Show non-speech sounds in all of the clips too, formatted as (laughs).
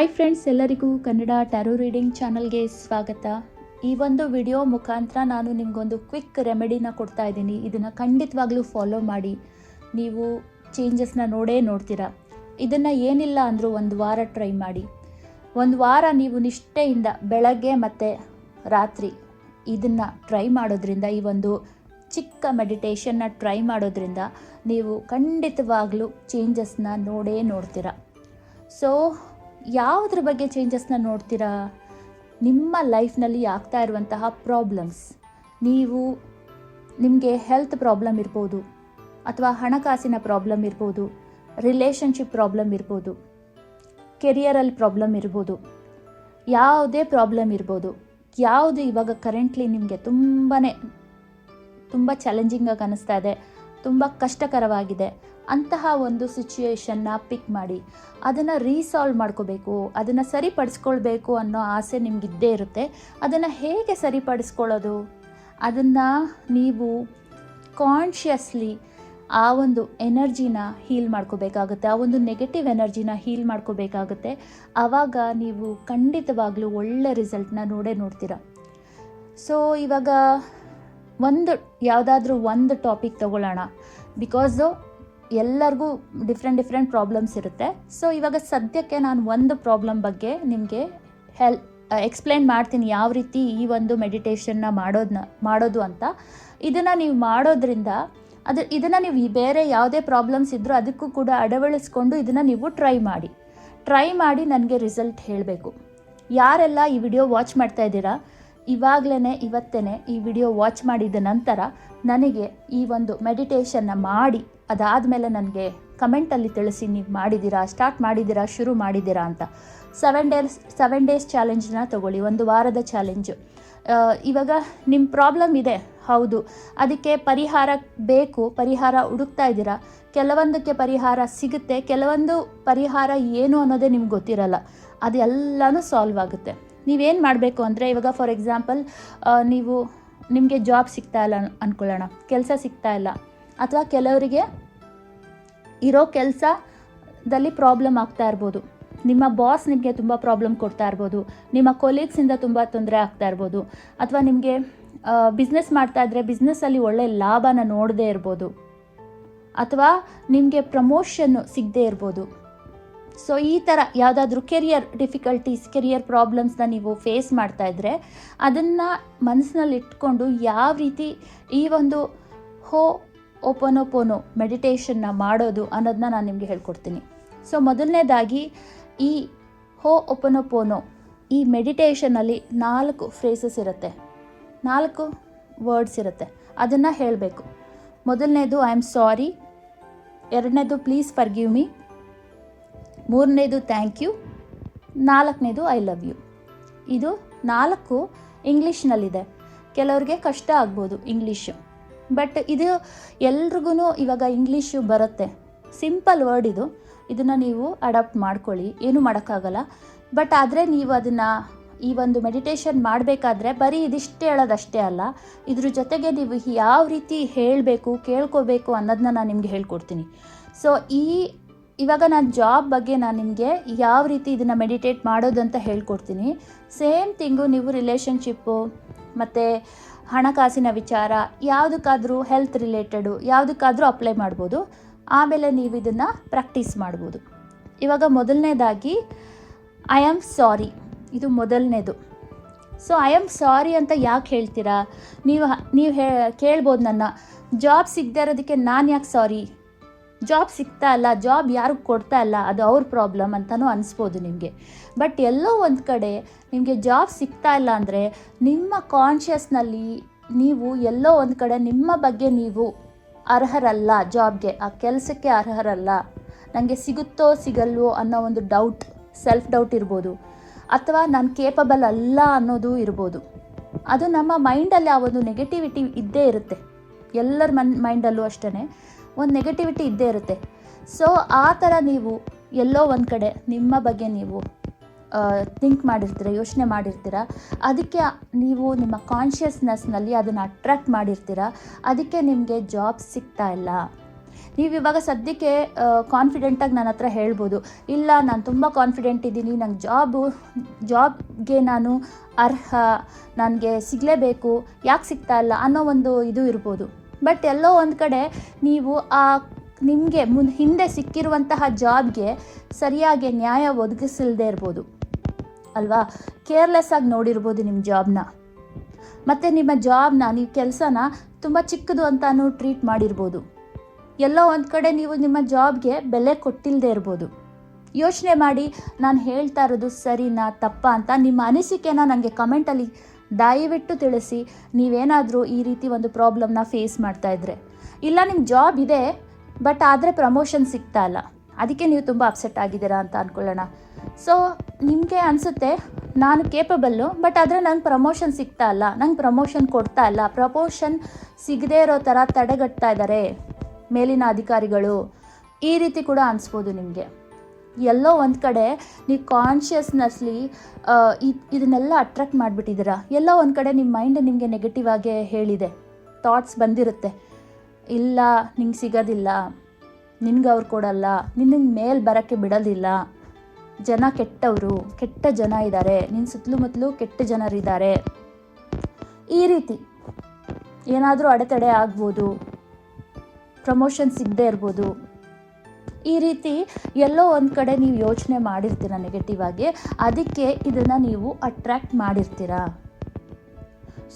Hi friends ಎಲ್ಲರಿಗೂ Kannada tarot reading ಚಾನಲ್ಗೆ ಸ್ವಾಗತ. ಈ ಒಂದು ವಿಡಿಯೋ ಮುಖಾಂತರ ನಾನು ನಿಮಗೊಂದು ಕ್ವಿಕ್ ರೆಮಿಡಿನ ಕೊಡ್ತಾ ಇದ್ದೀನಿ. ಇದನ್ನು ಖಂಡಿತವಾಗ್ಲೂ ಫಾಲೋ ಮಾಡಿ. ನೀವು ಚೇಂಜಸ್ನ ನೋಡೇ ನೋಡ್ತೀರಾ. ಇದನ್ನು ಏನಿಲ್ಲ ಅಂದರೂ ಒಂದು ವಾರ ಟ್ರೈ ಮಾಡಿ. ಒಂದು ವಾರ ನೀವು ನಿಷ್ಠೆಯಿಂದ ಬೆಳಗ್ಗೆ ಮತ್ತು ರಾತ್ರಿ ಇದನ್ನು ಟ್ರೈ ಮಾಡೋದ್ರಿಂದ, ಈ ಒಂದು ಚಿಕ್ಕ ಮೆಡಿಟೇಷನ್ನ ಟ್ರೈ ಮಾಡೋದ್ರಿಂದ ನೀವು ಖಂಡಿತವಾಗ್ಲೂ ಚೇಂಜಸ್ನ ನೋಡೇ ನೋಡ್ತೀರಾ. ಸೊ ಯಾವುದ್ರ ಬಗ್ಗೆ ಚೇಂಜಸ್ನ ನೋಡ್ತೀರಾ? ನಿಮ್ಮ ಲೈಫ್ನಲ್ಲಿ ಆಗ್ತಾ ಇರುವಂತಹ ಪ್ರಾಬ್ಲಮ್ಸ್ ನೀವು ನಿಮಗೆ ಹೆಲ್ತ್ ಪ್ರಾಬ್ಲಮ್ ಇರ್ಬೋದು, ಅಥವಾ ಹಣಕಾಸಿನ ಪ್ರಾಬ್ಲಮ್ ಇರ್ಬೋದು ರಿಲೇಷನ್ಶಿಪ್ ಪ್ರಾಬ್ಲಮ್ ಇರ್ಬೋದು ಕೆರಿಯರಲ್ಲಿ ಪ್ರಾಬ್ಲಮ್ ಇರ್ಬೋದು, ಯಾವುದೇ ಪ್ರಾಬ್ಲಮ್ ಇರ್ಬೋದು, ಯಾವುದು ಇವಾಗ ಕರೆಂಟ್ಲಿ ನಿಮಗೆ ತುಂಬಾ ತುಂಬ ಚಾಲೆಂಜಿಂಗಾಗಿ ಅನ್ನಿಸ್ತಾ ಇದೆ. ತುಂಬ ಕಷ್ಟಕರವಾಗಿದೆ. ಅಂತಹ ಒಂದು ಸಿಚುಯೇಷನ್ನ ಪಿಕ್ ಮಾಡಿ. ಅದನ್ನು ರೀಸಾಲ್ವ್ ಮಾಡ್ಕೋಬೇಕು, ಅದನ್ನು ಸರಿಪಡಿಸ್ಕೊಳ್ಬೇಕು ಅನ್ನೋ ಆಸೆ ನಿಮಗಿದ್ದೇ ಇರುತ್ತೆ. ಅದನ್ನು ಹೇಗೆ ಸರಿಪಡಿಸ್ಕೊಳ್ಳೋದು? ಅದನ್ನು ನೀವು ಕಾನ್ಷಿಯಸ್ಲಿ ಆ ಒಂದು ಎನರ್ಜಿನ ಹೀಲ್ ಮಾಡ್ಕೋಬೇಕಾಗುತ್ತೆ. ಆ ಒಂದು ನೆಗೆಟಿವ್ ಎನರ್ಜಿನ ಹೀಲ್ ಮಾಡ್ಕೋಬೇಕಾಗುತ್ತೆ. ಆವಾಗ ನೀವು ಖಂಡಿತವಾಗ್ಲೂ ಒಳ್ಳೆ ರಿಸಲ್ಟ್ನ ನೋಡೇ ನೋಡ್ತೀರ. ಸೊ ಇವಾಗ ಒಂದು ಯಾವುದಾದ್ರೂ ಒಂದು ಟಾಪಿಕ್ ತಗೊಳ್ಳೋಣ. ಬಿಕಾಸು ಎಲ್ಲರಿಗೂ ಡಿಫ್ರೆಂಟ್ ಡಿಫ್ರೆಂಟ್ ಪ್ರಾಬ್ಲಮ್ಸ್ ಇರುತ್ತೆ. ಸೊ ಇವಾಗ ಸದ್ಯಕ್ಕೆ ನಾನು ಒಂದು ಪ್ರಾಬ್ಲಮ್ ಬಗ್ಗೆ ನಿಮಗೆ ಹೆಲ್ ಎಕ್ಸ್ಪ್ಲೇನ್ ಮಾಡ್ತೀನಿ ಯಾವ ರೀತಿ ಈ ಒಂದು ಮೆಡಿಟೇಷನ್ನ ಮಾಡೋದನ್ನ ಮಾಡೋದು ಅಂತ. ಇದನ್ನು ನೀವು ಮಾಡೋದ್ರಿಂದ ಅದು, ಇದನ್ನು ನೀವು ಬೇರೆ ಯಾವುದೇ ಪ್ರಾಬ್ಲಮ್ಸ್ ಇದ್ದರೂ ಅದಕ್ಕೂ ಕೂಡ ಅಡವಳಿಸ್ಕೊಂಡು ಇದನ್ನು ನೀವು ಟ್ರೈ ಮಾಡಿ. ಟ್ರೈ ಮಾಡಿ ನನಗೆ ರಿಸಲ್ಟ್ ಹೇಳಬೇಕು. ಯಾರೆಲ್ಲ ಈ ವಿಡಿಯೋ ವಾಚ್ ಮಾಡ್ತಾ ಇದ್ದೀರಾ? ಇವಾಗಲೇ ಇವತ್ತೇ ಈ ವಿಡಿಯೋ ವಾಚ್ ಮಾಡಿದ ನಂತರ ನನಗೆ ಈ ಒಂದು ಮೆಡಿಟೇಷನ್ನ ಮಾಡಿ, ಅದಾದಮೇಲೆ ನನಗೆ ಕಮೆಂಟಲ್ಲಿ ತಿಳಿಸಿ ನೀವು ಮಾಡಿದ್ದೀರಾ ಸ್ಟಾರ್ಟ್ ಮಾಡಿದ್ದೀರಾ ಶುರು ಮಾಡಿದ್ದೀರಾ ಅಂತ. ಸೆವೆನ್ ಡೇಸ್ ಸೆವೆನ್ ಡೇಸ್ ಚಾಲೆಂಜ್ನ ತಗೊಳ್ಳಿ, ಒಂದು ವಾರದ ಚಾಲೆಂಜು ಇವಾಗ ನಿಮ್ಮ ಪ್ರಾಬ್ಲಮ್ ಇದೆ, ಹೌದು. ಅದಕ್ಕೆ ಪರಿಹಾರ ಬೇಕು, ಪರಿಹಾರ ಹುಡುಕ್ತಾ ಇದ್ದೀರಾ? ಕೆಲವೊಂದಕ್ಕೆ ಪರಿಹಾರ ಸಿಗುತ್ತೆ, ಕೆಲವೊಂದು ಪರಿಹಾರ ಏನು ಅನ್ನೋದೇ ನಿಮ್ಗೆ ಗೊತ್ತಿರಲ್ಲ. ಅದೆಲ್ಲನೂ ಸಾಲ್ವ್ ಆಗುತ್ತೆ. ನೀವೇನು ಮಾಡಬೇಕು ಅಂದರೆ, ಇವಾಗ ಫಾರ್ ಎಕ್ಸಾಂಪಲ್ ನೀವು ನಿಮಗೆ ಜಾಬ್ ಸಿಗ್ತಾ ಇಲ್ಲ ಅಂದ್ಕೊಳ್ಳೋಣ ಕೆಲಸ ಸಿಗ್ತಾ ಇಲ್ಲ. ಅಥವಾ ಕೆಲವರಿಗೆ ಇರೋ ಕೆಲಸದಲ್ಲಿ ಪ್ರಾಬ್ಲಮ್ ಆಗ್ತಾ ಇರ್ಬೋದು. ನಿಮ್ಮ ಬಾಸ್ ನಿಮಗೆ ತುಂಬ ಪ್ರಾಬ್ಲಮ್ ಕೊಡ್ತಾ ಇರ್ಬೋದು. ನಿಮ್ಮ ಕೊಲೀಗ್ಸಿಂದ ತುಂಬ ತೊಂದರೆ ಆಗ್ತಾ ಇರ್ಬೋದು. ಅಥವಾ ನಿಮಗೆ ಬಿಸ್ನೆಸ್ ಮಾಡ್ತಾ ಇದ್ದರೆ ಬಿಸ್ನೆಸ್ಸಲ್ಲಿ ಒಳ್ಳೆ ಲಾಭನ ನೋಡದೇ ಇರ್ಬೋದು. ಅಥವಾ ನಿಮಗೆ ಪ್ರಮೋಷನ್ನು ಸಿಗದೇ ಇರ್ಬೋದು. ಸೊ ಈ ಥರ ಯಾವುದಾದ್ರೂ ಕೆರಿಯರ್ ಡಿಫಿಕಲ್ಟೀಸ್ ಕೆರಿಯರ್ ಪ್ರಾಬ್ಲಮ್ಸ್ನ ನೀವು ಫೇಸ್ ಮಾಡ್ತಾ ಇದ್ದರೆ ಅದನ್ನು ಮನಸ್ಸಿನಲ್ಲಿ ಇಟ್ಕೊಂಡು ಯಾವ ರೀತಿ ಈ ಒಂದು ಹೋ, ಓಪನೋಪೋನೋ ಮೆಡಿಟೇಷನ್ನ ಮಾಡೋದು ಅನ್ನೋದನ್ನ ನಾನು ನಿಮಗೆ ಹೇಳ್ಕೊಡ್ತೀನಿ. ಸೊ ಮೊದಲನೇದಾಗಿ ಈ ಹೋ, ಓಪನೋಪೋನೋ ಈ ಮೆಡಿಟೇಷನಲ್ಲಿ ನಾಲ್ಕು ಫ್ರೇಸಸ್ ಇರುತ್ತೆ. ನಾಲ್ಕು ವರ್ಡ್ಸ್ ಇರುತ್ತೆ. ಅದನ್ನು ಹೇಳಬೇಕು. ಮೊದಲನೇದು ಐ ಆಮ್ ಸಾರಿ ಎರಡನೇದು ಪ್ಲೀಸ್ ಫರ್ಗಿವ್ ಮೀ ಮೂರನೇದು ಥ್ಯಾಂಕ್ ಯು ನಾಲ್ಕನೇದು ಐ ಲವ್ ಯು ಇದು ನಾಲ್ಕು ಇಂಗ್ಲೀಷ್ನಲ್ಲಿದೆ. ಕೆಲವ್ರಿಗೆ ಕಷ್ಟ ಆಗ್ಬೋದು ಇಂಗ್ಲೀಷು. ಬಟ್ ಇದು ಎಲ್ರಿಗೂ ಇವಾಗ ಇಂಗ್ಲೀಷು ಬರುತ್ತೆ. ಸಿಂಪಲ್ ವರ್ಡ್ ಇದು. ಇದನ್ನು ನೀವು ಅಡಾಪ್ಟ್ ಮಾಡ್ಕೊಳ್ಳಿ. ಏನೂ ಮಾಡೋಕ್ಕಾಗಲ್ಲ. ಬಟ್ ಆದರೆ ನೀವು ಅದನ್ನು ಈ ಒಂದು ಮೆಡಿಟೇಷನ್ ಮಾಡಬೇಕಾದ್ರೆ ಬರೀ ಇದಿಷ್ಟೇ ಹೇಳೋದಷ್ಟೇ ಅಲ್ಲ. ಇದ್ರ ಜೊತೆಗೆ ನೀವು ಯಾವ ರೀತಿ ಹೇಳಬೇಕು, ಕೇಳ್ಕೋಬೇಕು ಅನ್ನೋದನ್ನ ನಾನು ನಿಮಗೆ ಹೇಳ್ಕೊಡ್ತೀನಿ. ಸೊ ಈ ಇವಾಗ ನಾನು ಜಾಬ್ ಬಗ್ಗೆ ನಾನು ನಿಮಗೆ ಯಾವ ರೀತಿ ಇದನ್ನು ಮೆಡಿಟೇಟ್ ಮಾಡೋದು ಅಂತ ಹೇಳ್ಕೊಡ್ತೀನಿ. ಸೇಮ್ ಥಿಂಗು ನೀವು ರಿಲೇಷನ್ಶಿಪ್ಪು ಮತ್ತು ಹಣಕಾಸಿನ ವಿಚಾರ, ಯಾವುದಕ್ಕಾದರೂ ಹೆಲ್ತ್ ರಿಲೇಟೆಡು ಯಾವುದಕ್ಕಾದರೂ ಅಪ್ಲೈ ಮಾಡ್ಬೋದು. ಆಮೇಲೆ ನೀವು ಇದನ್ನು ಪ್ರಾಕ್ಟೀಸ್ ಮಾಡ್ಬೋದು. ಇವಾಗ ಮೊದಲನೇದಾಗಿ ಐ ಆಮ್ ಸಾರಿ ಇದು ಮೊದಲನೇದು. ಸೊ ಐ ಆಮ್ ಸಾರಿ ಅಂತ ಯಾಕೆ ಹೇಳ್ತೀರಾ? ನೀವು ನೀವು ಹೇ, ಕೇಳ್ಬೋದು ನನ್ನ. ಜಾಬ್ ಸಿಗದೆ ಇರೋದಕ್ಕೆ ನಾನು ಯಾಕೆ ಸಾರಿ ಜಾಬ್ ಸಿಗ್ತಾ ಇಲ್ಲ ಜಾಬ್ ಯಾರು ಕೊಡ್ತಾ ಇಲ್ಲ ಅದು ಅವ್ರ ಪ್ರಾಬ್ಲಮ್ ಅಂತಲೂ ಅನಿಸ್ಬೋದು ನಿಮಗೆ. ಬಟ್ ಎಲ್ಲೋ ಒಂದು ಕಡೆ ನಿಮಗೆ ಜಾಬ್ ಸಿಗ್ತಾ ಇಲ್ಲ ಅಂದರೆ ನಿಮ್ಮ ಕಾನ್ಷಿಯಸ್ನಲ್ಲಿ ನೀವು ಎಲ್ಲೋ ಒಂದು ಕಡೆ ನಿಮ್ಮ ಬಗ್ಗೆ ನೀವು ಅರ್ಹರಲ್ಲ ಜಾಬ್ಗೆ ಆ ಕೆಲಸಕ್ಕೆ ಅರ್ಹರಲ್ಲ. ನನಗೆ ಸಿಗುತ್ತೋ ಸಿಗಲ್ವೋ ಅನ್ನೋ ಒಂದು ಡೌಟ್ ಸೆಲ್ಫ್ ಡೌಟ್ ಇರ್ಬೋದು. ಅಥವಾ ನಾನು ಕೇಪಬಲ್ ಅಲ್ಲ ಅನ್ನೋದು ಇರ್ಬೋದು. ಅದು ನಮ್ಮ ಮೈಂಡಲ್ಲಿ ಆ ಒಂದು ನೆಗೆಟಿವಿಟಿ ಇದ್ದೇ ಇರುತ್ತೆ. ಎಲ್ಲರ ಮನ್ ಮೈಂಡಲ್ಲೂ ಅಷ್ಟೇ ಒಂದು ನೆಗೆಟಿವಿಟಿ ಇದ್ದೇ ಇರುತ್ತೆ. ಸೊ ಆ ಥರ ನೀವು ಎಲ್ಲೋ ಒಂದು ಕಡೆ ನಿಮ್ಮ ಬಗ್ಗೆ ನೀವು ಥಿಂಕ್ ಮಾಡಿರ್ತೀರ, ಯೋಚನೆ ಮಾಡಿರ್ತೀರ, ಅದಕ್ಕೆ ನೀವು ನಿಮ್ಮ ಕಾನ್ಷಿಯಸ್ನೆಸ್ನಲ್ಲಿ ಅದನ್ನು ಅಟ್ರ್ಯಾಕ್ಟ್ ಮಾಡಿರ್ತೀರ, ಅದಕ್ಕೆ ನಿಮಗೆ ಜಾಬ್ ಸಿಗ್ತಾ ಇಲ್ಲ. ನೀವು ಇವಾಗ ಸದ್ಯಕ್ಕೆ ಕಾನ್ಫಿಡೆಂಟಾಗಿ ನನ್ನ ಹತ್ರ ಹೇಳ್ಬೋದು. ಇಲ್ಲ, ನಾನು ತುಂಬ ಕಾನ್ಫಿಡೆಂಟ್ ಇದ್ದೀನಿ, ನಂಗೆ ಜಾಬು ಜಾಬ್ಗೆ ನಾನು ಅರ್ಹ, ನನಗೆ ಸಿಗಲೇಬೇಕು, ಯಾಕೆ ಸಿಗ್ತಾ ಇಲ್ಲ ಅನ್ನೋ ಒಂದು ಇದು ಇರ್ಬೋದು. ಬಟ್ ಎಲ್ಲೋ ಒಂದು ಕಡೆ ನೀವು ಆ ನಿಮಗೆ ಮುನ್ ಹಿಂದೆ ಸಿಕ್ಕಿರುವಂತಹ ಜಾಬ್ಗೆ ಸರಿಯಾಗಿ ನ್ಯಾಯ ಒದಗಿಸಿಲ್ದೇ ಇರ್ಬೋದು. ಅಲ್ವಾ? ಕೇರ್ಲೆಸ್ ಆಗಿ ನೋಡಿರ್ಬೋದು ನಿಮ್ಮ ಜಾಬ್ನ. ಮತ್ತು ನಿಮ್ಮ ಜಾಬ್ನ, ನೀವು ಕೆಲಸನ ತುಂಬ ಚಿಕ್ಕದು ಅಂತಲೂ ಟ್ರೀಟ್ ಮಾಡಿರ್ಬೋದು. ಎಲ್ಲೋ ಒಂದು ಕಡೆ ನೀವು ನಿಮ್ಮ ಜಾಬ್ಗೆ ಬೆಲೆ ಕೊಟ್ಟಿಲ್ಲದೆ ಇರ್ಬೋದು. ಯೋಚನೆ ಮಾಡಿ, ನಾನು ಹೇಳ್ತಾ ಇರೋದು ಸರಿನಾ ತಪ್ಪ ಅಂತ ನಿಮ್ಮ ಅನಿಸಿಕೆನ ನನಗೆ ಕಮೆಂಟಲ್ಲಿ ದಯವಿಟ್ಟು ತಿಳಿಸಿ, ನೀವೇನಾದರೂ ಈ ರೀತಿ ಒಂದು ಪ್ರಾಬ್ಲಮ್ನ ಫೇಸ್ ಮಾಡ್ತಾ ಇದ್ರೆ. ಇಲ್ಲ ನಿಮ್ಮ ಜಾಬ್ ಇದೆ ಬಟ್ ಆದರೆ ಪ್ರಮೋಷನ್ ಸಿಗ್ತಾ ಇಲ್ಲ. ಅದಕ್ಕೆ ನೀವು ತುಂಬ ಅಪ್ಸೆಟ್ ಆಗಿದ್ದೀರಾ ಅಂತ ಅಂದ್ಕೊಳ್ಳೋಣ ಸೊ ನಿಮಗೆ ಅನಿಸುತ್ತೆ, ನಾನು ಕೇಪಬಲ್ಲು ಬಟ್ ಆದರೆ ನಂಗೆ ಪ್ರಮೋಷನ್ ಸಿಗ್ತಾ ಇಲ್ಲ. ನಂಗೆ ಪ್ರಮೋಷನ್ ಕೊಡ್ತಾ ಇಲ್ಲ. ಪ್ರಮೋಷನ್ ಸಿಗದೇ ಇರೋ ಥರ ತಡೆಗಟ್ತಾ ಇದ್ದಾರೆ ಮೇಲಿನ ಅಧಿಕಾರಿಗಳು. ಈ ರೀತಿ ಕೂಡ ಅನಿಸ್ಬೋದು ನಿಮಗೆ. ಎಲ್ಲೋ ಒಂದು ಕಡೆ ನೀವು ಕಾನ್ಷಿಯಸ್ನೆಸ್ಲಿ ಇದನ್ನೆಲ್ಲ ಅಟ್ರಾಕ್ಟ್ ಮಾಡಿಬಿಟ್ಟಿದ್ದೀರಾ? ಎಲ್ಲೋ ಒಂದು ಕಡೆ ನಿಮ್ಮ ಮೈಂಡ್ ನಿಮಗೆ ನೆಗೆಟಿವ್ ಆಗಿ ಹೇಳಿದೆ. ಥಾಟ್ಸ್ ಬಂದಿರುತ್ತೆ. ಇಲ್ಲ, ನಿಂಗೆ ಸಿಗೋದಿಲ್ಲ. ನಿನ್ಗೆ ಅವ್ರು ಕೊಡಲ್ಲ. ನಿನ್ನ ಮೇಲೆ ಬರೋಕ್ಕೆ ಬಿಡೋದಿಲ್ಲ. ಜನ ಕೆಟ್ಟವರು, ಕೆಟ್ಟ ಜನ ಇದ್ದಾರೆ ನಿನ್ನ ಸುತ್ತಲೂ ಕೆಟ್ಟ ಜನರಿದ್ದಾರೆ ಈ ರೀತಿ ಏನಾದರೂ ಅಡೆತಡೆ ಆಗ್ಬೋದು. ಪ್ರಮೋಷನ್ ಸಿಗದೆ ಇರ್ಬೋದು. ಈ ರೀತಿ ಎಲ್ಲೋ ಒಂದು ಕಡೆ ನೀವು ಯೋಚನೆ ಮಾಡಿರ್ತೀರ ನೆಗೆಟಿವ್ ಆಗಿ, ಅದಕ್ಕೆ ಇದನ್ನು ನೀವು ಅಟ್ರ್ಯಾಕ್ಟ್ ಮಾಡಿರ್ತೀರ.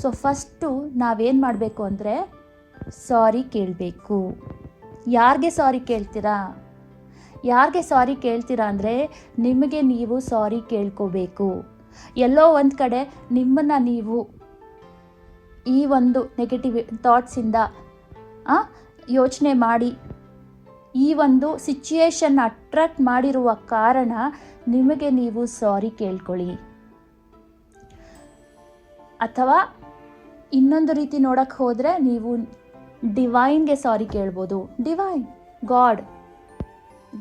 ಸೊ ಫಸ್ಟು ನಾವೇನು ಮಾಡಬೇಕು ಅಂದರೆ ಸಾರಿ ಕೇಳಬೇಕು. ಯಾರಿಗೆ ಸಾರಿ ಕೇಳ್ತೀರಾ? ಯಾರಿಗೆ ಸಾರಿ ಕೇಳ್ತೀರಾ ಅಂದರೆ, ನಿಮಗೆ ನೀವು ಸಾರಿ ಕೇಳ್ಕೋಬೇಕು. ಎಲ್ಲೋ ಒಂದು ಕಡೆ ನಿಮ್ಮನ್ನು ನೀವು ಈ ಒಂದು ನೆಗೆಟಿವ್ ಥಾಟ್ಸಿಂದ ಯೋಚನೆ ಮಾಡಿ ಈ ಒಂದು ಸಿಚುಯೇಷನ್ ಅಟ್ರಾಕ್ಟ್ ಮಾಡಿರುವ ಕಾರಣ ನಿಮಗೆ ನೀವು ಸಾರಿ ಕೇಳ್ಕೊಳ್ಳಿ. ಅಥವಾ ಇನ್ನೊಂದು ರೀತಿ ನೋಡಕ್ಕೆ ಹೋದರೆ ನೀವು ಡಿವೈನ್ಗೆ ಸಾರಿ ಕೇಳ್ಬೋದು. ಡಿವೈನ್ ಗಾಡ್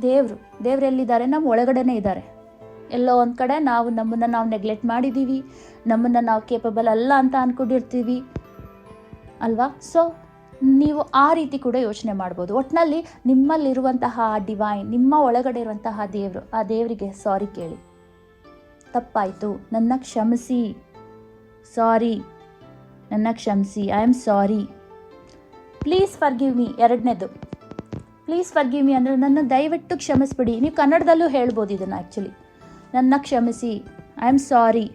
ದೇವರು, ದೇವ್ರು ಎಲ್ಲಿದ್ದಾರೆ? ನಮ್ಮ ಒಳಗಡೆನೇ ಇದ್ದಾರೆ. ಎಲ್ಲೋ ಒಂದು ಕಡೆ ನಾವು ನಮ್ಮನ್ನು ನಾವು ನೆಗ್ಲೆಕ್ಟ್ ಮಾಡಿದ್ದೀವಿ ನಮ್ಮನ್ನು ನಾವು ಕೇಪಬಲ್ ಅಲ್ಲ ಅಂತ ಅಂದ್ಕೊಂಡಿರ್ತೀವಿ ಅಲ್ವಾ? ಸೊ ನೀವು ಆ ರೀತಿ ಕೂಡ ಯೋಚನೆ ಮಾಡ್ಬೋದು. ಒಟ್ಟಿನಲ್ಲಿ ನಿಮ್ಮಲ್ಲಿರುವಂತಹ ಆ ಡಿವೈನ್ ನಿಮ್ಮ ಒಳಗಡೆ ಇರುವಂತಹ ದೇವರು, ಆ ದೇವರಿಗೆ ಸಾರಿ ಕೇಳಿ. ತಪ್ಪಾಯಿತು. ನನ್ನ ಕ್ಷಮಿಸಿ. ಸಾರಿ ನನ್ನ ಕ್ಷಮಿಸಿ. I am sorry please forgive me ಎರಡನೇದು. ಪ್ಲೀಸ್ ಫರ್ಗಿವ್ ಮಿ ಅಂದರೆ ನನ್ನ ದಯವಿಟ್ಟು ಕ್ಷಮಿಸ್ಬಿಡಿ. ನೀವು ಕನ್ನಡದಲ್ಲೂ ಹೇಳ್ಬೋದು ಇದನ್ನು ಆ್ಯಕ್ಚುಲಿ ನನ್ನ ಕ್ಷಮಿಸಿ. I am sorry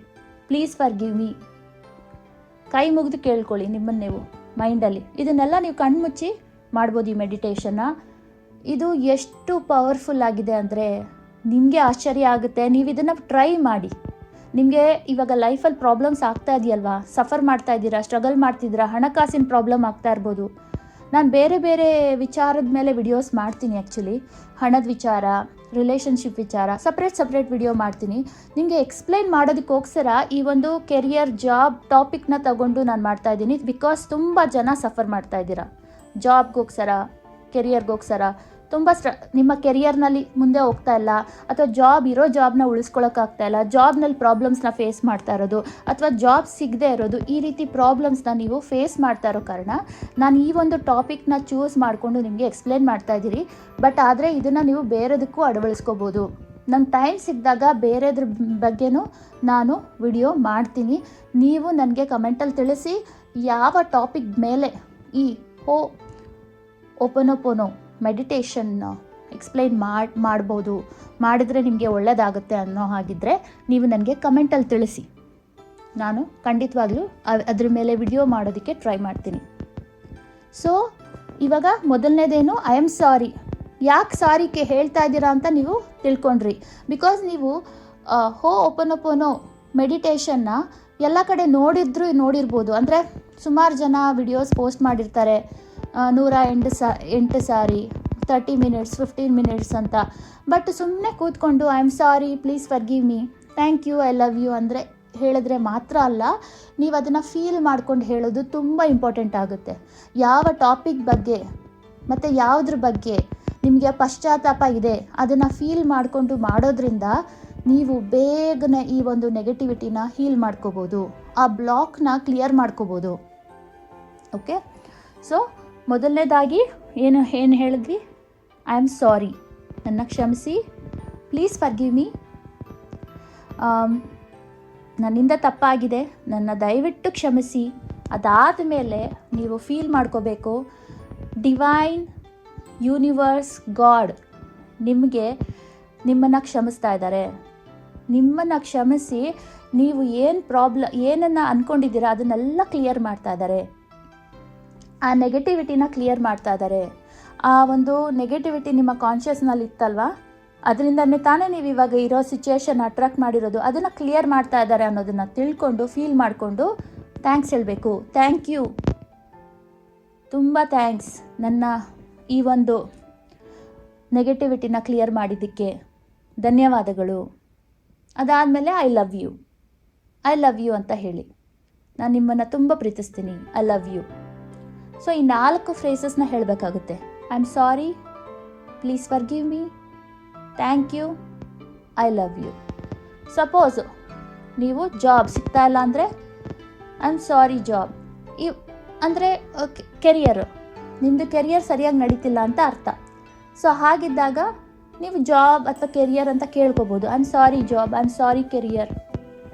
please forgive me ಕೈ ಮುಗಿದು ಕೇಳ್ಕೊಳ್ಳಿ ನಿಮ್ಮನ್ನು ನೀವು. ಮೈಂಡಲ್ಲಿ. ಇದನ್ನೆಲ್ಲ ನೀವು ಕಣ್ಮುಚ್ಚಿ ಮಾಡ್ಬೋದು ಈ ಮೆಡಿಟೇಷನ್ನ. ಇದು ಎಷ್ಟು ಪವರ್ಫುಲ್ ಆಗಿದೆ ಅಂದರೆ ನಿಮಗೆ ಆಶ್ಚರ್ಯ ಆಗುತ್ತೆ. ನೀವು ಇದನ್ನು ಟ್ರೈ ಮಾಡಿ. ನಿಮಗೆ ಇವಾಗ ಲೈಫಲ್ಲಿ ಪ್ರಾಬ್ಲಮ್ಸ್ ಆಗ್ತಾ ಇದೆಯಲ್ವಾ? ಸಫರ್ ಮಾಡ್ತಾ ಇದ್ದೀರಾ? ಸ್ಟ್ರಗಲ್ ಮಾಡ್ತಿದ್ದೀರಾ? ಹಣಕಾಸಿನ ಪ್ರಾಬ್ಲಮ್ ಆಗ್ತಾ ಇರ್ಬೋದು. ನಾನು ಬೇರೆ ಬೇರೆ ವಿಚಾರದ ಮೇಲೆ ವಿಡಿಯೋಸ್ ಮಾಡ್ತೀನಿ ಆ್ಯಕ್ಚುಲಿ ಹಣದ ವಿಚಾರ ರಿಲೇಷನ್ಶಿಪ್ ವಿಚಾರ. ಸಪ್ರೇಟ್ ಸಪ್ರೇಟ್ ವಿಡಿಯೋ ಮಾಡ್ತೀನಿ. ನಿಮಗೆ ಎಕ್ಸ್ಪ್ಲೈನ್ ಮಾಡೋದಕ್ಕೋಸ್ಕರ ಈ ಒಂದು ಕೆರಿಯರ್ ಜಾಬ್ ಟಾಪಿಕ್ನ ತಗೊಂಡು ನಾನು ಮಾಡ್ತಾ ಇದ್ದೀನಿ. ಬಿಕಾಸ್ ತುಂಬ ಜನ ಸಫರ್ ಮಾಡ್ತಾ ಇದ್ದೀರಾ. ಜಾಬ್ಗೋಸ್ಕರ ಕೆರಿಯರ್ಗೋಸ್ಕರ ತುಂಬ ಸ್ಟ್ರ, ನಿಮ್ಮ ಕೆರಿಯರ್ನಲ್ಲಿ ಮುಂದೆ ಹೋಗ್ತಾ ಇಲ್ಲ, ಅಥವಾ ಜಾಬ್ ಇರೋ ಜಾಬ್ನ ಉಳಿಸ್ಕೊಳಕ್ಕಾಗ್ತಾ ಇಲ್ಲ, ಜಾಬ್ನಲ್ಲಿ ಪ್ರಾಬ್ಲಮ್ಸ್ನ ಫೇಸ್ ಮಾಡ್ತಾ ಇರೋದು, ಅಥವಾ ಜಾಬ್ ಸಿಗದೆ ಇರೋದು, ಈ ರೀತಿ ಪ್ರಾಬ್ಲಮ್ಸ್ನ ನೀವು ಫೇಸ್ ಮಾಡ್ತಾ ಇರೋ ಕಾರಣ ನಾನು ಈ ಒಂದು ಟಾಪಿಕ್ನ ಚೂಸ್ ಮಾಡಿಕೊಂಡು ನಿಮಗೆ ಎಕ್ಸ್ಪ್ಲೇನ್ ಮಾಡ್ತಾ ಇದ್ದೀರಿ. ಬಟ್ ಆದರೆ ಇದನ್ನು ನೀವು ಬೇರೆದಕ್ಕೂ ಅಳವಡಿಸ್ಕೋಬೋದು ನಂಗೆ ಟೈಮ್ ಸಿಕ್ಕಿದಾಗ ಬೇರೆದ್ರ ಬಗ್ಗೆನೂ ನಾನು ವಿಡಿಯೋ ಮಾಡ್ತೀನಿ. ನೀವು ನನಗೆ ಕಮೆಂಟಲ್ಲಿ ತಿಳಿಸಿ ಯಾವ ಟಾಪಿಕ್ ಮೇಲೆ ಈ ಹೋ ಓಪನೋಪೋನೋ ಮೆಡಿಟೇಷನ್ ಎಕ್ಸ್ಪ್ಲೈನ್ ಮಾಡಿ ಮಾಡ್ಬೋದು. ಮಾಡಿದ್ರೆ ನಿಮಗೆ ಒಳ್ಳೆಯದಾಗುತ್ತೆ ಅನ್ನೋ ಹಾಗಿದ್ದರೆ ನೀವು ನನಗೆ ಕಮೆಂಟಲ್ಲಿ ತಿಳಿಸಿ. ನಾನು ಖಂಡಿತವಾಗ್ಲೂ ಅದ್ರ ಮೇಲೆ ವಿಡಿಯೋ ಮಾಡೋದಕ್ಕೆ ಟ್ರೈ ಮಾಡ್ತೀನಿ. ಸೊ ಇವಾಗ ಮೊದಲನೇದೇನು ಐ ಆಮ್ ಸಾರಿ ಯಾಕೆ ಸಾರಿಗೆ ಹೇಳ್ತಾ ಇದ್ದೀರಾ ಅಂತ ನೀವು ತಿಳ್ಕೊಂಡ್ರಿ. ಬಿಕಾಸ್ ನೀವು ಹೋ ಓಪನೋಪೋನೋ ಮೆಡಿಟೇಷನ್ನ ಎಲ್ಲ ಕಡೆ ನೋಡಿದ್ರು ನೋಡಿರ್ಬೋದು. ಅಂದರೆ ಸುಮಾರು ಜನ ವಿಡಿಯೋಸ್ ಪೋಸ್ಟ್ ಮಾಡಿರ್ತಾರೆ. ನೂರ ಎಂಟು ಸಾ, ಎಂಟು ಸಾರಿ ತರ್ಟಿ ಮಿನಿಟ್ಸ್ ಫಿಫ್ಟೀನ್ ಮಿನಿಟ್ಸ್ ಅಂತ. ಬಟ್ ಸುಮ್ಮನೆ ಕೂತ್ಕೊಂಡು I am sorry please forgive me thank you I love you ಅಂದರೆ ಹೇಳಿದ್ರೆ ಮಾತ್ರ ಅಲ್ಲ, ನೀವು ಅದನ್ನು ಫೀಲ್ ಮಾಡ್ಕೊಂಡು ಹೇಳೋದು ತುಂಬ ಇಂಪಾರ್ಟೆಂಟ್ ಆಗುತ್ತೆ. ಯಾವ ಟಾಪಿಕ್ ಬಗ್ಗೆ, ಮತ್ತು ಯಾವುದ್ರ ಬಗ್ಗೆ ನಿಮಗೆ ಪಶ್ಚಾತ್ತಾಪ ಇದೆ, ಅದನ್ನು ಫೀಲ್ ಮಾಡಿಕೊಂಡು ಮಾಡೋದ್ರಿಂದ ನೀವು ಬೇಗನೆ ಈ ಒಂದು ನೆಗೆಟಿವಿಟಿನ ಹೀಲ್ ಮಾಡ್ಕೋಬೋದು. ಆ ಬ್ಲಾಕ್ನ ಕ್ಲಿಯರ್ ಮಾಡ್ಕೋಬೋದು. ಓಕೆ ಸೊ ಮೊದಲನೇದಾಗಿ ಏನು ಏನು ಹೇಳಿದ್ವಿ ಐ ಆಮ್ ಸಾರಿ ನನ್ನ ಕ್ಷಮಿಸಿ. ಪ್ಲೀಸ್ ಫರ್ಗಿವ್ ಮೀ ನನ್ನಿಂದ ತಪ್ಪಾಗಿದೆ. ನನ್ನ ದಯವಿಟ್ಟು ಕ್ಷಮಿಸಿ. ಅದಾದ ಮೇಲೆ ನೀವು ಫೀಲ್ ಮಾಡ್ಕೋಬೇಕು. ಡಿವೈನ್ ಯೂನಿವರ್ಸ್ ಗಾಡ್ ನಿಮಗೆ ನಿಮ್ಮನ್ನು ಕ್ಷಮಿಸ್ತಾ ಇದ್ದಾರೆ. ನಿಮ್ಮನ್ನು ಕ್ಷಮಿಸಿ ನೀವು ಏನು ಪ್ರಾಬ್ಲ ಏನನ್ನು ಅಂದ್ಕೊಂಡಿದ್ದೀರಾ ಅದನ್ನೆಲ್ಲ ಕ್ಲಿಯರ್ ಮಾಡ್ತಾ ಇದ್ದಾರೆ. ಆ ನೆಗೆಟಿವಿಟಿನ ಕ್ಲಿಯರ್ ಮಾಡ್ತಾ ಇದ್ದಾರೆ ಆ ಒಂದು ನೆಗೆಟಿವಿಟಿ ನಿಮ್ಮ ಕಾನ್ಷಿಯಸ್ನಲ್ಲಿ ಇತ್ತಲ್ವಾ? ಅದರಿಂದನೇ ತಾನೇ ನೀವು ಇವಾಗ ಇರೋ ಸಿಚುವೇಶನ್ ಅಟ್ರಾಕ್ಟ್ ಮಾಡಿರೋದು. ಅದನ್ನು ಕ್ಲಿಯರ್ ಮಾಡ್ತಾ ಇದ್ದಾರೆ ಅನ್ನೋದನ್ನು ತಿಳ್ಕೊಂಡು ಫೀಲ್ ಮಾಡಿಕೊಂಡು ಥ್ಯಾಂಕ್ಸ್ ಹೇಳಬೇಕು. ಥ್ಯಾಂಕ್ ಯು ತುಂಬ ಥ್ಯಾಂಕ್ಸ್ ನನ್ನ ಈ ಒಂದು ನೆಗೆಟಿವಿಟಿನ ಕ್ಲಿಯರ್ ಮಾಡಿದ್ದಕ್ಕೆ. ಧನ್ಯವಾದಗಳು. ಅದಾದಮೇಲೆ I love you I love you ಅಂತ ಹೇಳಿ. ನಾನು ನಿಮ್ಮನ್ನು ತುಂಬ ಪ್ರೀತಿಸ್ತೀನಿ. ಐ ಲವ್ ಯು ಸೊ ಈ ನಾಲ್ಕು ಫ್ರೇಸಸ್ನ ಹೇಳಬೇಕಾಗುತ್ತೆ. I am sorry please forgive me thank you I love you suppose ನೀವು ಜಾಬ್ ಸಿಗ್ತಾ ಇಲ್ಲ ಅಂದರೆ ಐ ಆಮ್ ಸಾರಿ ಜಾಬ್ ಇವ್ ಅಂದರೆ ಕೆರಿಯರು ನಿಮ್ಮದು ಕೆರಿಯರ್ ಸರಿಯಾಗಿ ನಡೀತಿಲ್ಲ ಅಂತ ಅರ್ಥ. ಸೊ ಹಾಗಿದ್ದಾಗ ನೀವು ಜಾಬ್ ಅಥವಾ ಕೆರಿಯರ್ ಅಂತ ಕೇಳ್ಕೊಬೋದು. I am sorry job I am sorry career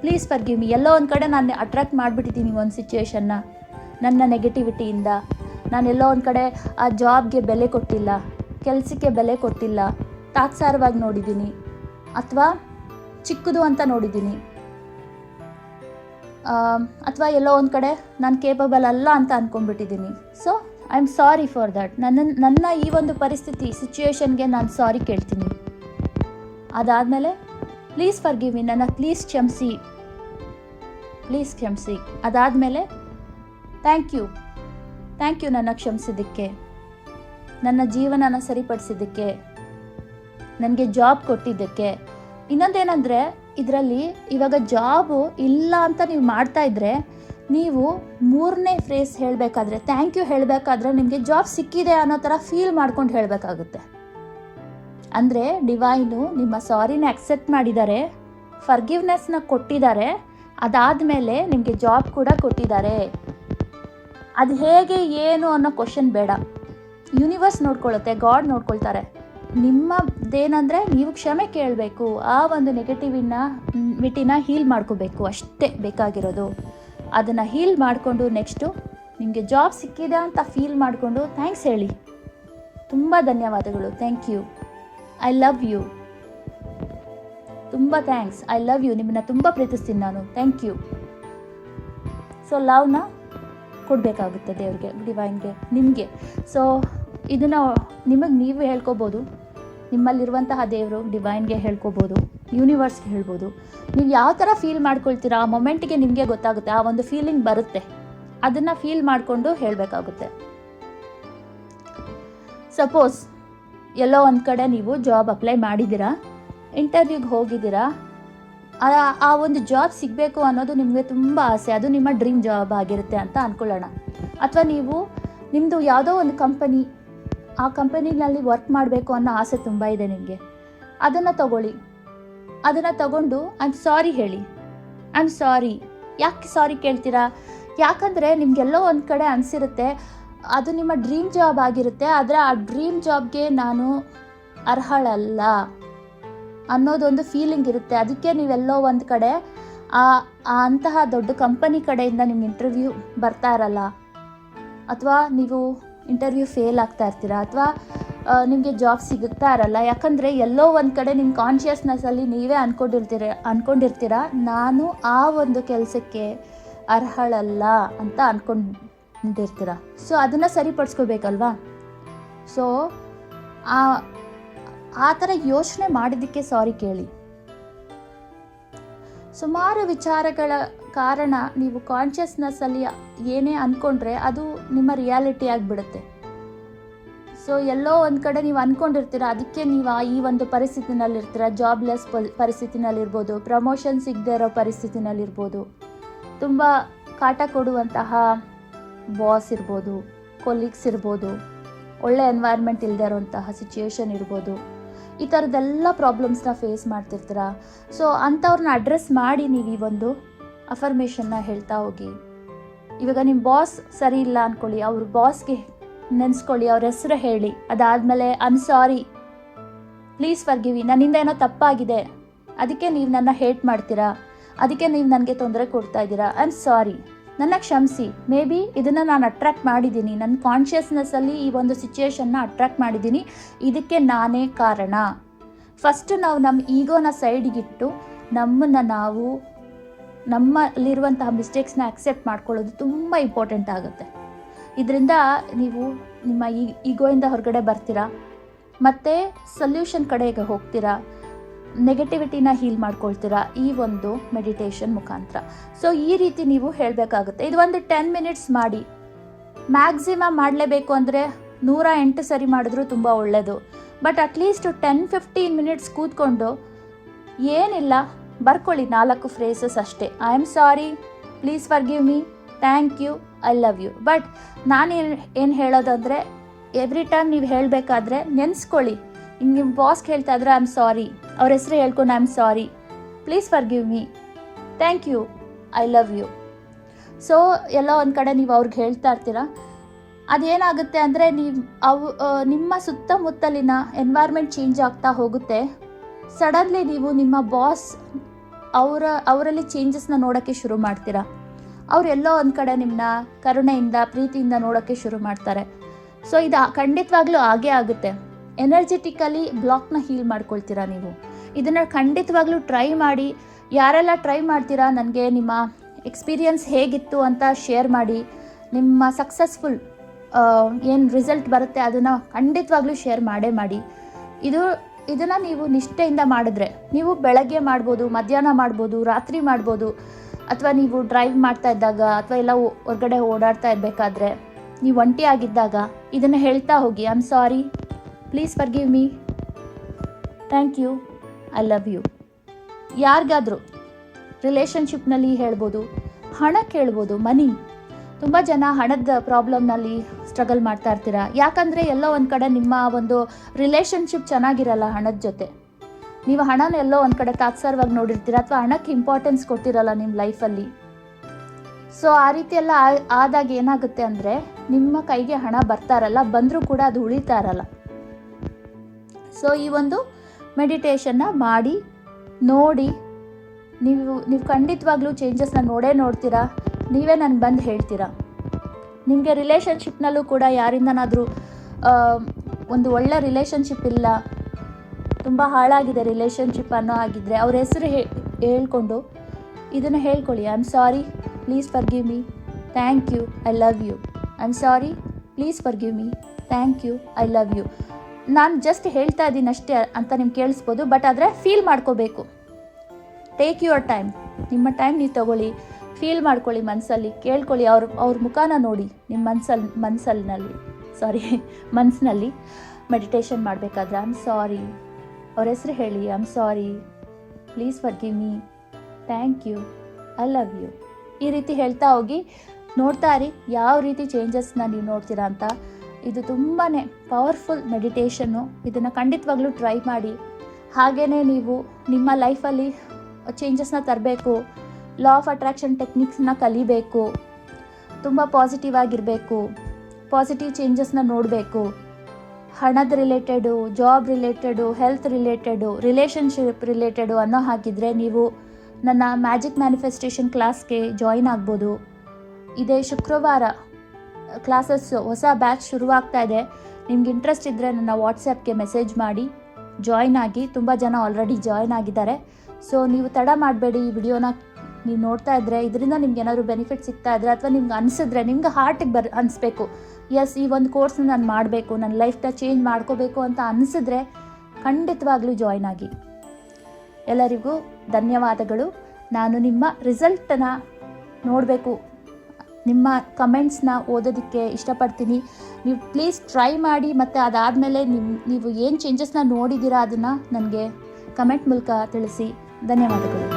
please forgive me ಎಲ್ಲೋ ಒಂದು ಕಡೆ ನಾನು ಅಟ್ರಾಕ್ಟ್ ಮಾಡಿಬಿಟ್ಟಿದ್ದೀನಿ ಒಂದು ಸಿಚುವೇಶನ್ನ ನನ್ನ ನೆಗೆಟಿವಿಟಿಯಿಂದ ನಾನು ಎಲ್ಲೋ ಒಂದು ಕಡೆ ಆ ಜಾಬ್ಗೆ ಬೆಲೆ ಕೊಟ್ಟಿಲ್ಲ, ಕೆಲಸಕ್ಕೆ ಬೆಲೆ ಕೊಟ್ಟಿಲ್ಲ, ತಾತ್ಸಾರವಾಗಿ ನೋಡಿದ್ದೀನಿ ಅಥವಾ ಚಿಕ್ಕದು ಅಂತ ನೋಡಿದ್ದೀನಿ. ಅಥವಾ ಎಲ್ಲೋ ಒಂದು ಕಡೆ ನಾನು ಕೇಪಬಲ್ ಅಲ್ಲ ಅಂತ ಅಂದ್ಕೊಂಡ್ಬಿಟ್ಟಿದ್ದೀನಿ so I am sorry for that ನನ್ನ ನನ್ನ ಈ ಒಂದು ಪರಿಸ್ಥಿತಿ ಸಿಚುವೇಶನ್ಗೆ ನಾನು ಸಾರಿ ಕೇಳ್ತೀನಿ. ಅದಾದಮೇಲೆ ಪ್ಲೀಸ್ ಫರ್ ಗಿವ್ ಮಿ ನನ್ನ ಪ್ಲೀಸ್ ಕ್ಷಮಿಸಿ. ಪ್ಲೀಸ್ ಕ್ಷಮಿಸಿ. ಅದಾದಮೇಲೆ ಥ್ಯಾಂಕ್ ಯು ಥ್ಯಾಂಕ್ ಯು ನನ್ನ ಕ್ಷಮಿಸಿದ್ದಕ್ಕೆ ನನ್ನ ಜೀವನನ ಸರಿಪಡಿಸಿದ್ದಕ್ಕೆ ನನಗೆ ಜಾಬ್ ಕೊಟ್ಟಿದ್ದಕ್ಕೆ ಇನ್ನೊಂದೇನೆಂದರೆ ಇದರಲ್ಲಿ ಇವಾಗ ಜಾಬು ಇಲ್ಲ ಅಂತ ನೀವು ಮಾಡ್ತಾ ಇದ್ರೆ ನೀವು ಮೂರನೇ ಫ್ರೇಸ್ ಹೇಳಬೇಕಾದ್ರೆ ಥ್ಯಾಂಕ್ ಯು ಹೇಳಬೇಕಾದ್ರೆ ನಿಮಗೆ ಜಾಬ್ ಸಿಕ್ಕಿದೆ ಅನ್ನೋ ಥರ ಫೀಲ್ ಮಾಡ್ಕೊಂಡು ಹೇಳಬೇಕಾಗುತ್ತೆ ಅಂದರೆ ಡಿವೈನು ನಿಮ್ಮ ಸಾರಿನ ಅಕ್ಸೆಪ್ಟ್ ಮಾಡಿದ್ದಾರೆ ಫರ್ಗಿವ್ನೆಸ್ನ ಕೊಟ್ಟಿದ್ದಾರೆ ಅದಾದಮೇಲೆ ನಿಮಗೆ ಜಾಬ್ ಕೂಡ ಕೊಟ್ಟಿದ್ದಾರೆ ಅದು ಹೇಗೆ ಏನು ಅನ್ನೋ ಕ್ವಶನ್ ಬೇಡ. ಯೂನಿವರ್ಸ್ ನೋಡ್ಕೊಳ್ಳುತ್ತೆ ಗಾಡ್ ನೋಡ್ಕೊಳ್ತಾರೆ. ನಿಮ್ಮದೇನಂದರೆ ನೀವು ಕ್ಷಮೆ ಕೇಳಬೇಕು, ಆ ಒಂದು ನೆಗೆಟಿವಿನ ಮಿಟಿನ ಹೀಲ್ ಮಾಡ್ಕೋಬೇಕು, ಅಷ್ಟೇ ಬೇಕಾಗಿರೋದು. ಅದನ್ನು ಹೀಲ್ ಮಾಡಿಕೊಂಡು ನೆಕ್ಸ್ಟು ನಿಮಗೆ ಜಾಬ್ ಸಿಕ್ಕಿದೆ ಅಂತ ಫೀಲ್ ಮಾಡಿಕೊಂಡು ಥ್ಯಾಂಕ್ಸ್ ಹೇಳಿ. ತುಂಬ ಧನ್ಯವಾದಗಳು thank you I love you ತುಂಬ ಥ್ಯಾಂಕ್ಸ್ ಐ ಲವ್ ಯು ನಿಮ್ಮನ್ನ ತುಂಬ ಪ್ರೀತಿಸ್ತೀನಿ ನಾನು. ಥ್ಯಾಂಕ್ ಯು ಸೊ ಲವ್ನ ಕೊಡಬೇಕಾಗುತ್ತೆ ದೇವ್ರಿಗೆ ಡಿವೈನ್ಗೆ ನಿಮಗೆ. ಸೊ ಇದನ್ನು ನಿಮಗೆ ನೀವು ಹೇಳ್ಕೊಬೋದು. ನಿಮ್ಮಲ್ಲಿರುವಂತಹ ದೇವರು ಡಿವೈನ್ಗೆ ಹೇಳ್ಕೊಬೋದು ಯೂನಿವರ್ಸ್ಗೆ ಹೇಳ್ಬೋದು. ನೀವು ಯಾವ ಥರ ಫೀಲ್ ಮಾಡ್ಕೊಳ್ತೀರಾ, ಆ ಮೊಮೆಂಟ್ಗೆ ನಿಮಗೆ ಗೊತ್ತಾಗುತ್ತೆ, ಆ ಒಂದು ಫೀಲಿಂಗ್ ಬರುತ್ತೆ. ಅದನ್ನು ಫೀಲ್ ಮಾಡಿಕೊಂಡು ಹೇಳಬೇಕಾಗುತ್ತೆ. ಸಪೋಸ್ ಎಲ್ಲೋ ಒಂದು ಕಡೆ ನೀವು ಜಾಬ್ ಅಪ್ಲೈ ಮಾಡಿದ್ದೀರಾ ಇಂಟರ್ವ್ಯೂಗೆ ಹೋಗಿದ್ದೀರಾ ಆ ಒಂದು ಜಾಬ್ ಸಿಗಬೇಕು ಅನ್ನೋದು ನಿಮಗೆ ತುಂಬ ಆಸೆ. ಅದು ನಿಮ್ಮ ಡ್ರೀಮ್ ಜಾಬ್ ಆಗಿರುತ್ತೆ ಅಂತ ಅಂದ್ಕೊಳ್ಳೋಣ ಅಥವಾ ನೀವು ನಿಮ್ಮದು ಯಾವುದೋ ಒಂದು ಕಂಪನಿ ಆ ಕಂಪನಿನಲ್ಲಿ ವರ್ಕ್ ಮಾಡಬೇಕು ಅನ್ನೋ ಆಸೆ ತುಂಬ ಇದೆ ನಿಮಗೆ. ಅದನ್ನು ತಗೊಳ್ಳಿ. ಅದನ್ನು ತಗೊಂಡು ಐ ಆಮ್ ಸಾರಿ ಹೇಳಿ. ಐ ಆಮ್ ಸಾರಿ ಯಾಕೆ ಸಾರಿ ಕೇಳ್ತೀರಾ? ಯಾಕಂದರೆ ನಿಮಗೆಲ್ಲೋ ಒಂದು ಕಡೆ ಅನಿಸಿರುತ್ತೆ, ಅದು ನಿಮ್ಮ ಡ್ರೀಮ್ ಜಾಬ್ ಆಗಿರುತ್ತೆ. ಆದರೆ ಆ ಡ್ರೀಮ್ ಜಾಬ್ಗೆ ನಾನು ಅರ್ಹಳಲ್ಲ. ಅನ್ನೋದೊಂದು ಫೀಲಿಂಗ್ ಇರುತ್ತೆ. ಅದಕ್ಕೆ ನೀವೆಲ್ಲೋ ಒಂದು ಕಡೆ ಆ ಅಂತಹ ದೊಡ್ಡ ಕಂಪನಿ ಕಡೆಯಿಂದ ನಿಮ್ಗೆ ಇಂಟರ್ವ್ಯೂ ಬರ್ತಾ ಇರಲ್ಲ. ಅಥವಾ ನೀವು ಇಂಟರ್ವ್ಯೂ ಫೇಲ್ ಆಗ್ತಾ ಇರ್ತೀರಾ. ಅಥವಾ ನಿಮಗೆ ಜಾಬ್ ಸಿಗುತ್ತಾ ಇರಲ್ಲ. ಯಾಕಂದರೆ ಎಲ್ಲೋ ಒಂದು ಕಡೆ ನಿಮ್ಮ ಕಾನ್ಷಿಯಸ್ನೆಸ್ಸಲ್ಲಿ ನೀವೇ ಅಂದ್ಕೊಂಡಿರ್ತೀರ ಅಂದ್ಕೊಂಡಿರ್ತೀರ ನಾನು ಆ ಒಂದು ಕೆಲಸಕ್ಕೆ ಅರ್ಹಳಲ್ಲ ಅಂತ ಅಂದ್ಕೊಂಡಿರ್ತೀರ ಸೊ ಅದನ್ನು ಸರಿಪಡಿಸ್ಕೋಬೇಕಲ್ವಾ? ಸೊ ಆ ಆ ಥರ ಯೋಚನೆ ಮಾಡಿದ್ದಕ್ಕೆ ಸಾರಿ ಕೇಳಿ. ಸುಮಾರು ವಿಚಾರಗಳ ಕಾರಣ ನೀವು ಕಾನ್ಷಿಯಸ್ನೆಸ್ಸಲ್ಲಿ ಏನೇ ಅಂದ್ಕೊಂಡ್ರೆ ಅದು ನಿಮ್ಮ ರಿಯಾಲಿಟಿ ಆಗಿಬಿಡುತ್ತೆ. ಸೊ ಎಲ್ಲೋ ಒಂದು ಕಡೆ ನೀವು ಅಂದ್ಕೊಂಡಿರ್ತೀರ ಅದಕ್ಕೆ ನೀವು ಈ ಒಂದು ಪರಿಸ್ಥಿತಿನಲ್ಲಿರ್ತೀರ ಜಾಬ್ಲೆಸ್ ಪರಿಸ್ಥಿತಿನಲ್ಲಿರ್ಬೋದು ಪ್ರಮೋಷನ್ ಸಿಗದೇ ಇರೋ ಪರಿಸ್ಥಿತಿನಲ್ಲಿರ್ಬೋದು. ತುಂಬ ಕಾಟ ಕೊಡುವಂತಹ ಬಾಸ್ ಇರ್ಬೋದು ಕೊಲೀಗ್ಸ್ ಇರ್ಬೋದು, ಒಳ್ಳೆ ಎನ್ವೈರ್ಮೆಂಟ್ ಇಲ್ಲದೆ ಇರೋಂತಹ ಸಿಚುಯೇಷನ್ ಇರ್ಬೋದು. ಈ ಥರದ್ದೆಲ್ಲ ಪ್ರಾಬ್ಲಮ್ಸ್ನ ಫೇಸ್ ಮಾಡ್ತಿರ್ತೀರಾ? ಸೊ ಅಂಥವ್ರನ್ನ ಅಡ್ರೆಸ್ ಮಾಡಿ ನೀವು ಈ ಒಂದು ಅಫರ್ಮೇಷನ್ನ ಹೇಳ್ತಾ ಹೋಗಿ. ಇವಾಗ ನಿಮ್ಮ ಬಾಸ್ ಸರಿ ಇಲ್ಲ ಅಂದ್ಕೊಳ್ಳಿ ಅವ್ರ ಬಾಸ್ಗೆ ನೆನೆಸ್ಕೊಳ್ಳಿ, ಅವ್ರ ಹೆಸರು ಹೇಳಿ. ಅದಾದಮೇಲೆ ಆಮ್ ಸಾರಿ ಪ್ಲೀಸ್ ಫರ್ಗಿವಿ ನನ್ನಿಂದ ಏನೋ ತಪ್ಪಾಗಿದೆ. ಅದಕ್ಕೆ ನೀವು ನನ್ನ ಹೇಟ್ ಮಾಡ್ತೀರಾ? ಅದಕ್ಕೆ ನೀವು ನನಗೆ ತೊಂದರೆ ಕೊಡ್ತಾ ಇದ್ದೀರಾ? ಐ ಆಮ್ ಸಾರಿ ನನ್ನ ಕ್ಷಮಿಸಿ. ಮೇ ಬಿ ಇದನ್ನು ನಾನು ಅಟ್ರ್ಯಾಕ್ಟ್ ಮಾಡಿದ್ದೀನಿ. ನನ್ನ ಕಾನ್ಷಿಯಸ್ನೆಸ್ಸಲ್ಲಿ ಈ ಒಂದು ಸಿಚುಯೇಷನ್ನ ಅಟ್ರ್ಯಾಕ್ಟ್ ಮಾಡಿದ್ದೀನಿ. ಇದಕ್ಕೆ ನಾನೇ ಕಾರಣ. ಫಸ್ಟ್ ನಾವು ನಮ್ಮ ಈಗೋನ ಸೈಡಿಗಿಟ್ಟು ನಮ್ಮನ್ನು ನಾವು ನಮ್ಮಲ್ಲಿರುವಂತಹ ಮಿಸ್ಟೇಕ್ಸ್ನ ಅಕ್ಸೆಪ್ಟ್ ಮಾಡ್ಕೊಳ್ಳೋದು ತುಂಬ ಇಂಪಾರ್ಟೆಂಟ್ ಆಗುತ್ತೆ. ಇದರಿಂದ ನೀವು ನಿಮ್ಮ ಈ ಈಗೋಯಿಂದ ಹೊರಗಡೆ ಬರ್ತೀರಾ? ಮತ್ತು ಸೊಲ್ಯೂಷನ್ ಕಡೆಗೆ ಹೋಗ್ತೀರಾ? ನೆಗೆಟಿವಿಟಿನ ಹೀಲ್ ಮಾಡ್ಕೊಳ್ತೀರಾ ಈ ಒಂದು ಮೆಡಿಟೇಷನ್ ಮುಖಾಂತರ. ಸೊ ಈ ರೀತಿ ನೀವು ಹೇಳಬೇಕಾಗುತ್ತೆ. ಇದು ಒಂದು ಟೆನ್ ಮಿನಿಟ್ಸ್ ಮಾಡಿ. ಮ್ಯಾಕ್ಸಿಮಮ್ ಮಾಡಲೇಬೇಕು ಅಂದರೆ ನೂರ ಎಂಟು ಸರಿ ಮಾಡಿದ್ರೂ ತುಂಬ ಒಳ್ಳೆಯದು but at least ten fifteen minutes ಕೂತ್ಕೊಂಡು ಏನಿಲ್ಲ, ಬರ್ಕೊಳ್ಳಿ ನಾಲ್ಕು ಫ್ರೇಸಸ್ ಅಷ್ಟೇ. I am sorry please forgive me thank you I love you but ನಾನೇನು, ಏನು ಹೇಳೋದಂದರೆ ಎವ್ರಿ ಟೈಮ್ ನೀವು ಹೇಳಬೇಕಾದ್ರೆ ನೆನೆಸ್ಕೊಳ್ಳಿ. ಹಿಂಗೆ ನಿಮ್ಮ ಬಾಸ್ ಹೇಳ್ತಾ ಇದ್ರೆ ಐ ಆಮ್ ಸಾರಿ ಅವ್ರ ಹೆಸರು ಹೇಳ್ಕೊಂಡು I am sorry please forgive me thank you I love you so ಎಲ್ಲ ಒಂದು ಕಡೆ ನೀವು ಅವ್ರಿಗೆ ಹೇಳ್ತಾ ಇರ್ತೀರ? ಅದೇನಾಗುತ್ತೆ ಅಂದರೆ ನೀವು ಅವು ನಿಮ್ಮ ಸುತ್ತಮುತ್ತಲಿನ ಎನ್ವೈರ್ಮೆಂಟ್ ಚೇಂಜ್ ಆಗ್ತಾ ಹೋಗುತ್ತೆ. ಸಡನ್ಲಿ ನೀವು ನಿಮ್ಮ ಬಾಸ್ ಅವರ, ಅವರಲ್ಲಿ ಚೇಂಜಸ್ನ ನೋಡೋಕ್ಕೆ ಶುರು ಮಾಡ್ತೀರಾ? ಅವರೆಲ್ಲೋ ಒಂದು ಕಡೆ ನಿಮ್ಮನ್ನ ಕರುಣೆಯಿಂದ, ಪ್ರೀತಿಯಿಂದ ನೋಡೋಕ್ಕೆ ಶುರು ಮಾಡ್ತಾರೆ. ಸೊ ಇದು ಖಂಡಿತವಾಗ್ಲೂ ಹಾಗೇ ಆಗುತ್ತೆ. ಎನರ್ಜೆಟಿಕಲಿ ಬ್ಲಾಕ್ನ ಹೀಲ್ ಮಾಡ್ಕೊಳ್ತೀರಾ ನೀವು? ಇದನ್ನು ಖಂಡಿತವಾಗ್ಲೂ ಟ್ರೈ ಮಾಡಿ. ಯಾರೆಲ್ಲ ಟ್ರೈ ಮಾಡ್ತೀರಾ? ನನಗೆ ನಿಮ್ಮ ಎಕ್ಸ್ಪೀರಿಯನ್ಸ್ ಹೇಗಿತ್ತು ಅಂತ ಶೇರ್ ಮಾಡಿ. ನಿಮ್ಮ ಸಕ್ಸಸ್ಫುಲ್ ಏನು ರಿಸಲ್ಟ್ ಬರುತ್ತೆ ಅದನ್ನು ಖಂಡಿತವಾಗ್ಲೂ ಶೇರ್ ಮಾಡೇ ಮಾಡಿ. ಇದು, ಇದನ್ನು ನೀವು ನಿಷ್ಠೆಯಿಂದ ಮಾಡಿದ್ರೆ, ನೀವು ಬೆಳಗ್ಗೆ ಮಾಡ್ಬೋದು, ಮಧ್ಯಾಹ್ನ ಮಾಡ್ಬೋದು, ರಾತ್ರಿ ಮಾಡ್ಬೋದು, ಅಥವಾ ನೀವು ಡ್ರೈವ್ ಮಾಡ್ತಾ ಇದ್ದಾಗ ಅಥವಾ ಎಲ್ಲ ಹೊರಗಡೆ ಓಡಾಡ್ತಾ ಇರಬೇಕಾದ್ರೆ, ನೀವು ಒಂಟಿಯಾಗಿದ್ದಾಗ ಇದನ್ನು ಹೇಳ್ತಾ ಹೋಗಿ. I am sorry please forgive me thank you I love you ಯಾರಿಗಾದರೂ ರಿಲೇಷನ್ಶಿಪ್ನಲ್ಲಿ ಹೇಳ್ಬೋದು, ಹಣ ಕೇಳ್ಬೋದು ಮನಿ ತುಂಬ ಜನ ಹಣದ ಪ್ರಾಬ್ಲಮ್ನಲ್ಲಿ ಸ್ಟ್ರಗಲ್ ಮಾಡ್ತಾ ಇರ್ತೀರಾ? ಯಾಕಂದರೆ ಎಲ್ಲೋ ಒಂದು ಕಡೆ ನಿಮ್ಮ ಒಂದು ರಿಲೇಷನ್ಶಿಪ್ ಚೆನ್ನಾಗಿರಲ್ಲ ಹಣದ ಜೊತೆ. ನೀವು ಹಣನ ಎಲ್ಲೋ ಒಂದು ಕಡೆ ತಾತ್ಸಾರವಾಗಿ ನೋಡಿರ್ತೀರ? ಅಥವಾ ಹಣಕ್ಕೆ ಇಂಪಾರ್ಟೆನ್ಸ್ ಕೊಟ್ಟಿರಲ್ಲ ನಿಮ್ಮ ಲೈಫಲ್ಲಿ ಸೊ ಆ ರೀತಿ ಎಲ್ಲ ಆದಾಗ ಏನಾಗುತ್ತೆ ಅಂದರೆ ನಿಮ್ಮ ಕೈಗೆ ಹಣ ಬರ್ತಾ ಇರಲ್ಲ, ಬಂದರೂ ಕೂಡ ಅದು ಉಳಿತಾ ಇರಲ್ಲ. ಸೊ ಈ ಒಂದು ಮೆಡಿಟೇಷನ್ನ ಮಾಡಿ, ನೋಡಿ, ನೀವು ನೀವು ಖಂಡಿತವಾಗ್ಲೂ ಚೇಂಜಸ್ನ ನೋಡೇ ನೋಡ್ತೀರಾ? ನೀವೇ ನಾನು ಬಂದು ಹೇಳ್ತೀರಾ? ನಿಮಗೆ ರಿಲೇಷನ್ಶಿಪ್ನಲ್ಲೂ ಕೂಡ ಯಾರಿಂದನಾದರೂ ಒಂದು ಒಳ್ಳೆ ರಿಲೇಷನ್ಶಿಪ್ ಇಲ್ಲ, ತುಂಬ ಹಾಳಾಗಿದೆ ರಿಲೇಷನ್ಶಿಪ್ ಅನ್ನೋ ಆಗಿದ್ದರೆ ಅವ್ರ ಹೆಸರು ಹೇಳ್ಕೊಂಡು ಇದನ್ನು ಹೇಳ್ಕೊಳ್ಳಿ. I am sorry please forgive me thank you I love you I am sorry please forgive me thank you I love you ನಾನು ಜಸ್ಟ್ ಹೇಳ್ತಾ ಇದ್ದೀನಿ ಅಷ್ಟೇ ಅಂತ ನಿಮ್ಗೆ ಕೇಳಿಸ್ಬೋದು ಬಟ್ ಆದರೆ ಫೀಲ್ ಮಾಡ್ಕೋಬೇಕು. ಟೇಕ್ ಯುವರ್ ಟೈಮ್ ನಿಮ್ಮ ಟೈಮ್ ನೀವು ತಗೊಳ್ಳಿ. ಫೀಲ್ ಮಾಡ್ಕೊಳ್ಳಿ ಮನಸ್ಸಲ್ಲಿ ಕೇಳ್ಕೊಳ್ಳಿ ಅವ್ರ ಅವ್ರ ಮುಖಾನ ನೋಡಿ ನಿಮ್ಮ ಮನ್ಸಲ್ಲಿ ಮನ್ಸಲ್ಲಿನಲ್ಲಿ ಸಾರಿ (laughs) ಮನಸ್ಸಿನಲ್ಲಿ ಮೆಡಿಟೇಷನ್ ಮಾಡಬೇಕಾದ್ರೆ ಆಮ್ ಸಾರಿ ಅವ್ರ ಹೆಸರು ಹೇಳಿ am sorry please forgive me thank you I love you ಈ ರೀತಿ ಹೇಳ್ತಾ ಹೋಗಿ, ನೋಡ್ತಾ ಇರಿ, ಯಾವ ರೀತಿ ಚೇಂಜಸ್ನ ನೀವು ನೋಡ್ತೀರಾ ಅಂತ. ಇದು ತುಂಬಾ ಪವರ್ಫುಲ್ ಮೆಡಿಟೇಷನ್ನು ಇದನ್ನು ಖಂಡಿತವಾಗ್ಲೂ ಟ್ರೈ ಮಾಡಿ. ಹಾಗೆಯೇ ನೀವು ನಿಮ್ಮ ಲೈಫಲ್ಲಿ ಚೇಂಜಸ್ನ ತರಬೇಕು ಲಾ ಆಫ್ ಅಟ್ರಾಕ್ಷನ್ ಟೆಕ್ನಿಕ್ಸ್ನ ಕಲಿಬೇಕು, ತುಂಬ ಪಾಸಿಟಿವ್ ಆಗಿರಬೇಕು ಪಾಸಿಟಿವ್ ಚೇಂಜಸ್ನ ನೋಡಬೇಕು. ಹಣದ related job related health related relationship related ಅನ್ನೋ ಹಾಗಿದ್ರೆ ನೀವು ನನ್ನ ಮ್ಯಾಜಿಕ್ ಮ್ಯಾನಿಫೆಸ್ಟೇಷನ್ ಕ್ಲಾಸ್ಗೆ ಜಾಯಿನ್ ಆಗ್ಬೋದು. ಇದೇ ಶುಕ್ರವಾರ ಕ್ಲಾಸಸ್ ಹೊಸ ಬ್ಯಾಚ್ ಶುರುವಾಗ್ತಾ ಇದೆ. ನಿಮ್ಗೆ ಇಂಟ್ರೆಸ್ಟ್ ಇದ್ದರೆ ನನ್ನ ವಾಟ್ಸಪ್ಗೆ ಮೆಸೇಜ್ ಮಾಡಿ. ಜಾಯ್ನ್ ಆಗಿ, ತುಂಬ ಜನ ಆಲ್ರೆಡಿ ಜಾಯ್ನ್ ಆಗಿದ್ದಾರೆ. ಸೊ ನೀವು ತಡ ಮಾಡಬೇಡಿ ಈ ವಿಡಿಯೋನ ನೀವು ನೋಡ್ತಾ ಇದ್ದರೆ ಇದರಿಂದ ನಿಮ್ಗೆ ಏನಾದರೂ ಬೆನಿಫಿಟ್ ಸಿಗ್ತಾ ಇದ್ರೆ, ಅಥವಾ ನಿಮ್ಗೆ ಅನಿಸಿದ್ರೆ, ನಿಮ್ಗೆ ಹಾರ್ಟಿಗೆ ಬರ್, ಅನಿಸ್ಬೇಕು. ಎಸ್ ಈ ಒಂದು ಕೋರ್ಸ್ನ ನಾನು ಮಾಡಬೇಕು ನನ್ನ ಲೈಫ್ನ ಚೇಂಜ್ ಮಾಡ್ಕೋಬೇಕು ಅಂತ ಅನಿಸಿದ್ರೆ, ಖಂಡಿತವಾಗ್ಲೂ ಜಾಯ್ನ್ ಆಗಿ. ಎಲ್ಲರಿಗೂ ಧನ್ಯವಾದಗಳು. ನಾನು ನಿಮ್ಮ ರಿಸಲ್ಟನ್ನು ನೋಡಬೇಕು. ನಿಮ್ಮ ಕಮೆಂಟ್ಸ್ನ ಓದೋದಕ್ಕೆ ಇಷ್ಟಪಡ್ತೀನಿ. ನೀವು ಪ್ಲೀಸ್ ಟ್ರೈ ಮಾಡಿ ಮತ್ತು ಅದಾದಮೇಲೆ ನಿಮ್ಮ ನೀವು ಏನು ಚೇಂಜಸ್ನ ನೋಡಿದ್ದೀರಾ ಅದನ್ನು ನನಗೆ ಕಮೆಂಟ್ ಮೂಲಕ ತಿಳಿಸಿ. ಧನ್ಯವಾದಗಳು.